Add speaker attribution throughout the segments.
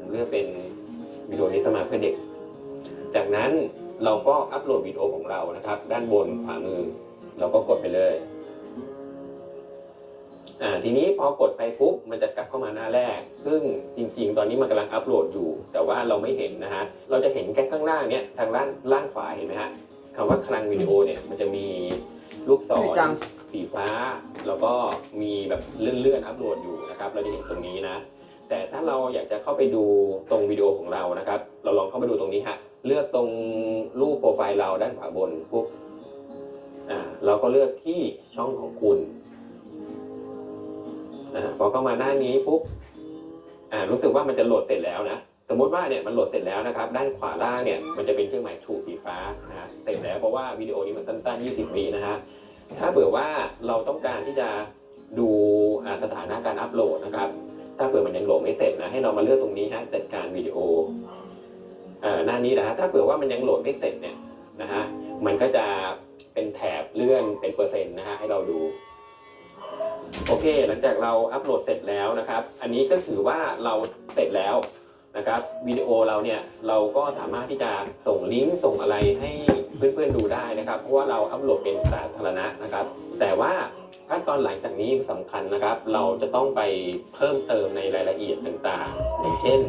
Speaker 1: ผมเลือกเป็นวิดีโอนี้สมาเพื่อเด็ก จากนั้นเราก็อัปโหลดวิดีโอของเรานะครับ ด้านบนขวามือ เราก็กดไปเลย อ่าทีนี้พอกดไปปุ๊บมันจะกลับเข้ามาหน้าแรก ซึ่งจริง ๆ ตอนนี้มันกำลังอัปโหลดอยู่ แต่ว่าเราไม่เห็นนะฮะเราจะเห็นแค่ข้างล่างเนี้ยทางล่างล่างขวาเห็นไหมฮะคำว่าคลังวิดีโอเนี่ยมันจะมีลูกศ
Speaker 2: ดี
Speaker 1: ร
Speaker 2: จัง
Speaker 1: สีฟ้า แล้วก็มีแบบเลื่อนๆอัปโหลดอยู่นะครับ เราจะเห็นตรงนี้นะ แต่ถ้าเราอยากจะเข้าไปดูตรงวิดีโอของเรานะครับ เราลองเข้าไปดูตรงนี้ฮะ เลือกตรงรูปโปรไฟล์เราด้านขวาบนปุ๊บอ่าเราก็เลือกที่ช่องของคุณอ่าพอเข้ามาหน้านี้ปุ๊บอ่ารู้สึกว่ามันจะโหลดเสร็จแล้วนะสมมติว่าเนี่ยมันโหลดเสร็จแล้วนะครับ ด้านขวาล่างเนี่ยมันจะเป็นเครื่องหมายถูกสีฟ้านะฮะเสร็จแล้วเพราะว่าวิดีโอนี้มันสั้นๆ 20วินะฮะถ้าเผื่อว่าเราต้องการที่จะดูสถานะการอัปโหลดนะครับ ถ้าเผื่อมันยังโหลดไม่เสร็จนะให้เรามาเลือกตรงนี้ฮะจัดการวิดีโออ่าหน้านี้นะฮะถ้าเผื่อว่ามันยังโหลดไม่เสร็จเนี่ยนะฮะมันก็จะเป็นแถบเลื่อนเป็นเปอร์เซ็นต์นะฮะให้เราดูโอเค หลังจากเราอัปโหลดเสร็จแล้วนะครับ อันนี้ก็ถือว่าเราเสร็จแล้วนะครับวิดีโอเราเนี่ยเราก็สามารถที่จะส่งลิงก์ส่งอะไรให้เพื่อนๆดูได้นะครับ เพราะว่าเราอัปโหลดเป็นสาธารณะนะครับ แต่ว่า ขั้นตอนหลังจากนี้สำคัญนะครับ เราจะต้องไปเพิ่มเติมในรายละเอียดต่างๆ อย่างเช่น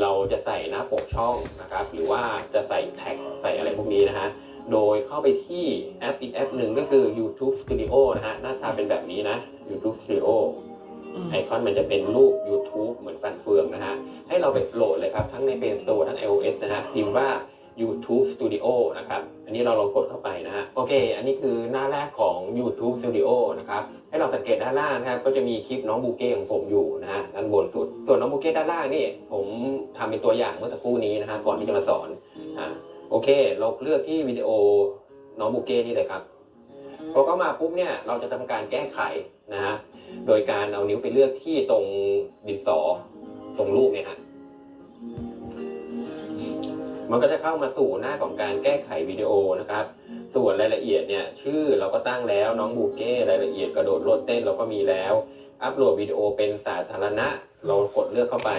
Speaker 1: เราจะใส่หน้าปกช่องนะครับ หรือว่าจะใส่แท็กใส่อะไรพวกนี้นะฮะโดยเข้าไปที่แอปอีกแอปหนึ่งก็คือ YouTube Studio นะฮะหน้าตาเป็นแบบนี้นะ YouTube Studio ไอคอนมันจะเป็นรูป YouTube เหมือนฟันเฟืองนะฮะ ให้เราไปโหลดเลยครับ ทั้งใน Play Store ทั้ง iOS นะฮะพิมพ์ว่า YouTube Studio นะครับ อันนี้เราลองกดเข้าไปนะฮะ โอเค อันนี้คือหน้าแรกของ YouTube Studio นะครับ ให้เราสังเกตด้านล่างนะครับ ก็จะมีคลิปน้องบูเก้ของผมอยู่นะฮะด้านบนสุด ส่วนน้องบูเก้ด้านล่างนี่ ผมทำเป็นตัวอย่างเมื่อสักครู่นี้นะฮะ ก่อนที่จะมาสอน อ่า โอเค เราเลือกที่วิดีโอน้องบูเก้นี่เลยครับ พอเข้ามาปุ๊บเนี่ย เราจะทำการแก้ไขนะฮะ โดยการเอานิ้วไปเลือกที่ตรงดินสอตรงรูปเนี่ยฮะ มันก็จะเข้ามาสู่หน้าของการแก้ไขวิดีโอนะครับ ส่วนรายละเอียดเนี่ยชื่อเราก็ตั้งแล้วน้องบูเก้รายละเอียดกระโดดโลดเต้นเราก็มีแล้ว อัปโหลดวิดีโอเป็นสาธารณะ เรากดเลือกเข้าไป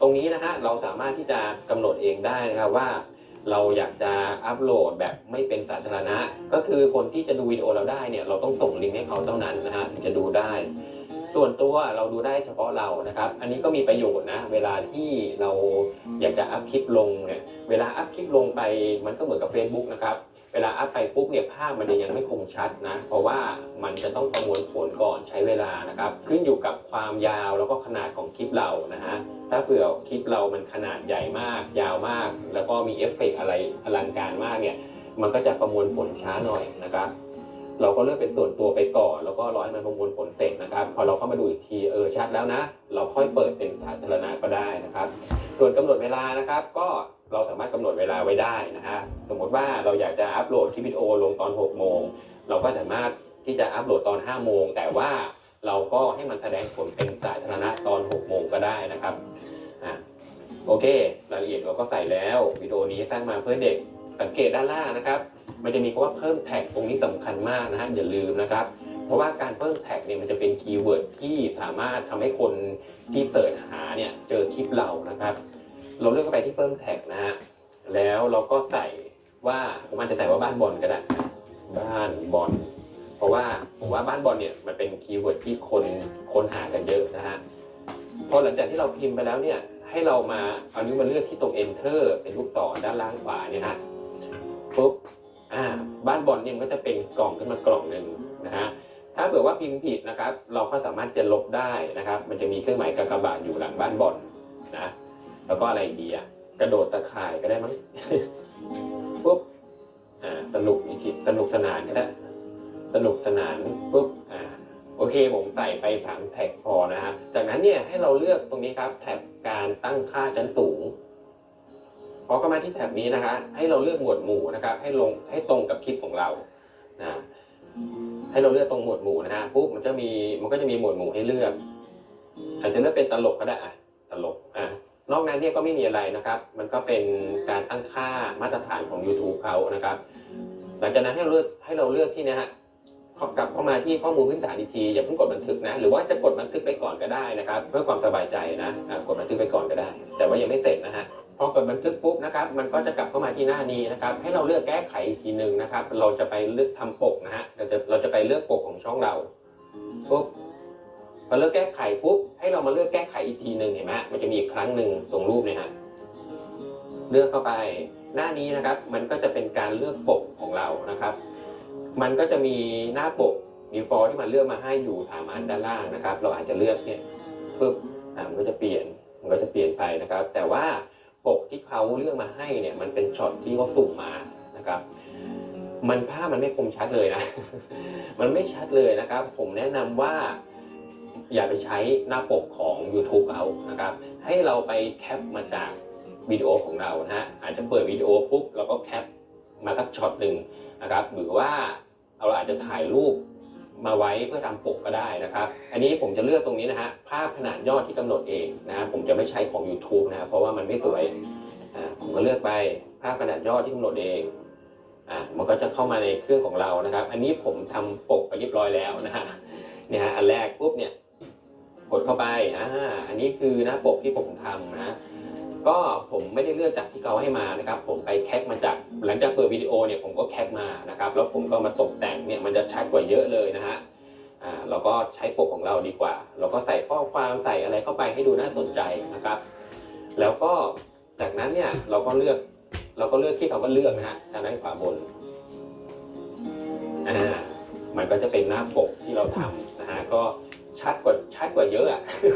Speaker 1: ตรงนี้นะฮะเราสามารถที่จะกำหนดเองได้นะครับว่า เราอยากจะอัปโหลดแบบไม่เป็นสาธารณะ ก็คือคนที่จะดูวิดีโอเราได้เนี่ยเราต้องส่งลิงก์ให้เขาเท่านั้นนะฮะถึงจะดูได้ ส่วนตัวเราดูได้เฉพาะเรานะครับ อันนี้ก็มีประโยชน์นะ เวลาที่เราอยากจะอัพคลิปลงเนี่ย เวลาอัพคลิปลงไปมันก็เหมือนกับ Facebook นะครับ เวลาอัพไปปุ๊บเนี่ยภาพมันยังไม่คมชัดนะ เพราะว่ามันจะต้องประมวลผลก่อนใช้เวลานะครับ ขึ้นอยู่กับความยาวแล้วก็ขนาดของคลิปเรานะฮะ ถ้าเผื่อคลิปเรามันขนาดใหญ่มาก ยาวมาก แล้วก็มีเอฟเฟกต์อะไรอลังการมากเนี่ย มันก็จะประมวลผลช้าหน่อยนะครับ เราก็เลือกเป็นส่วนตัวไปก่อนแล้ว ก็รอให้มันประมวลผลเสร็จนะครับ พอเราเข้ามาดูอีกทีเออชัดแล้วนะ เราค่อยเปิดเป็นสาธารณะก็ได้นะครับ ส่วนกำหนดเวลานะครับ ก็เราสามารถกำหนดเวลาไว้ได้นะฮะสมมติว่าเราอยากจะอัปโหลดคลิปวิดีโอลงตอน6โมงเราก็สามารถที่จะอัปโหลดตอน5โมงแต่ว่าเราก็ให้มันแสดงผลเป็นสาธารณะตอน6โมงก็ได้นะครับอะโอเค รายละเอียดเราก็ใส่แล้ววิดีโอนี้สร้างมาเพื่อเด็กสังเกตด้านล่างนะครับ มันจะมีคำว่าเพิ่มแท็กตรงนี้สำคัญมากนะฮะอย่าลืมนะครับ เพราะว่าการเพิ่มแท็กเนี่ยมันจะเป็นคีย์เวิร์ดที่สามารถทำให้คนที่เสิร์ชหาเนี่ยเจอคลิปเรานะครับ เราเลือกเข้าไปที่เพิ่มแท็กนะฮะแล้วเราก็ใส่ว่าผมอาจจะใส่ว่าบ้านบอลก็ได้บ้านบอลเพราะว่าผมว่าบ้านบอลเนี่ยมันเป็นคีย์เวิร์ดที่คนค้นหากันเยอะนะฮะพอหลังจากที่เราพิมพ์ไปแล้วเนี่ยให้เรามาเอานิ้วมาเลือกที่ตรง enter เป็นลูกศรด้านล่างขวาเนี่ยฮะปุ๊บอ่าบ้านบอลเนี่ยมันก็จะเป็นกล่องขึ้นมากล่องหนึ่งนะฮะ ถ้าเผื่อว่าพิมพ์ผิดนะครับ เราก็สามารถจะลบได้นะครับ มันจะมีเครื่องหมายกากบาทอยู่หลังบ้านบอลนะ แล้วก็อะไรดีอะกระโดดตะข่ายก็ได้มั้งปุ๊บอ่าสนุกอีกทีสนุกสนานก็ได้สนุกสนานปุ๊บอ่าโอเคผมใส่ไปสามแท็กพอนะฮะจากนั้นเนี่ยให้เราเลือกตรงนี้ครับ แท็บการตั้งค่าชั้นสูงพอเข้ามาที่แท็บนี้นะคะ ให้เราเลือกหมวดหมู่นะครับ ให้ลงให้ตรงกับคลิปของเรานะ ให้เราเลือกตรงหมวดหมู่นะฮะปุ๊บมันจะมีมันก็จะมีหมวดหมู่ให้เลือก อาจจะเลือกเป็นตลกก็ได้อะตลกอะนอกนั้นเนี่ยก็ไม่มีอะไรนะครับ มันก็เป็นการตั้งค่ามาตรฐานของ YouTube เขานะครับ หลังจากนั้นให้เราเลือกให้เราเลือกที่นะฮะกลับเข้ามาที่ข้อมูลพื้นฐานอีกทีอย่าเพิ่งกดบันทึกนะ หรือว่าจะกดบันทึกไปก่อนก็ได้นะครับ เพื่อความสบายใจนะะกดบันทึกไปก่อนก็ได้ แต่ว่ายังไม่เสร็จนะฮะ พอกดบันทึกปุ๊บนะครับมันก็จะกลับเข้ามาที่หน้านี้นะครับ ให้เราเลือกแก้ไขอีกทีหนึ่งนะครับ เราจะไปเลือกทำปกนะฮะเราจะเราจะไปเลือกปกของช่องเราปุ๊บพอเลือกแก้ไขปุ๊บให้เรามาเลือกแก้ไขอีกทีหนึ่งเห็นไหมมันจะมีอีกครั้งหนึ่งตรงรูปเนี่ยฮะเลือกเข้าไป หน้านี้นะครับ มันก็จะเป็นการเลือกปกของเรานะครับ มันก็จะมีหน้าปกมีฟอร์ที่มันเลือกมาให้อยู่สามอันด้านล่างนะครับ เราอาจจะเลือกเนี่ยปุ๊บมันก็จะเปลี่ยนมันก็จะเปลี่ยนไปนะครับ แต่ว่า ปกที่เขาเลือกมาให้เนี่ยมันเป็นช็อตที่เขาสุ่มมานะครับ มันภาพมันไม่คมชัดเลยนะ มันไม่ชัดเลยนะครับ ผมแนะนำว่าอย่าไปใช้หน้าปกของ YouTube เอานะครับ ให้เราไปแคปมาจากวิดีโอของเรานะฮะอาจจะเปิดวิดีโอปุ๊บแล้วก็แคปมาสักช็อตหนึ่งนะครับ หรือว่าเราอาจจะถ่ายรูป มาไว้เพื่อทำปกก็ได้นะครับ อันนี้ผมจะเลือกตรงนี้นะฮะภาพขนาดยอดที่กำหนดเองนะผมจะไม่ใช้ของ YouTube นะครับเพราะว่ามันไม่สวยผมก็เลือกไปภาพขนาดยอดที่กำหนดเองอ่ามันก็จะเข้ามาในเครื่องของเรานะครับ อันนี้ผมทำปกไปเรียบร้อยแล้วนะฮะเนี่ยฮะอันแรกปุ๊บเนี่ยกดเข้าไปอ่าอันนี้คือหน้าปกที่ผมทำนะ ก็ผมไม่ได้เลือกจากที่เขาให้มานะครับ ผมไปแคปมาจากหลังจากเปิดวิดีโอเนี่ยผมก็แคปมานะครับ แล้วผมก็มาตกแต่งเนี่ยมันจะชัดกว่าเยอะเลยนะฮะอ่าเราก็ใช้ปกของเราดีกว่า เราก็ใส่ข้อความใส่อะไรเข้าไปให้ดูน่าสนใจนะครับ แล้วก็จากนั้นเนี่ยเราก็เลือกเราก็เลือกที่คำว่าเลือกนะฮะทางด้านขวาบนอ่ามันก็จะเป็นหน้าปกที่เราทำนะฮะก็ชัดกว่าชัดกว่าเยอะอะ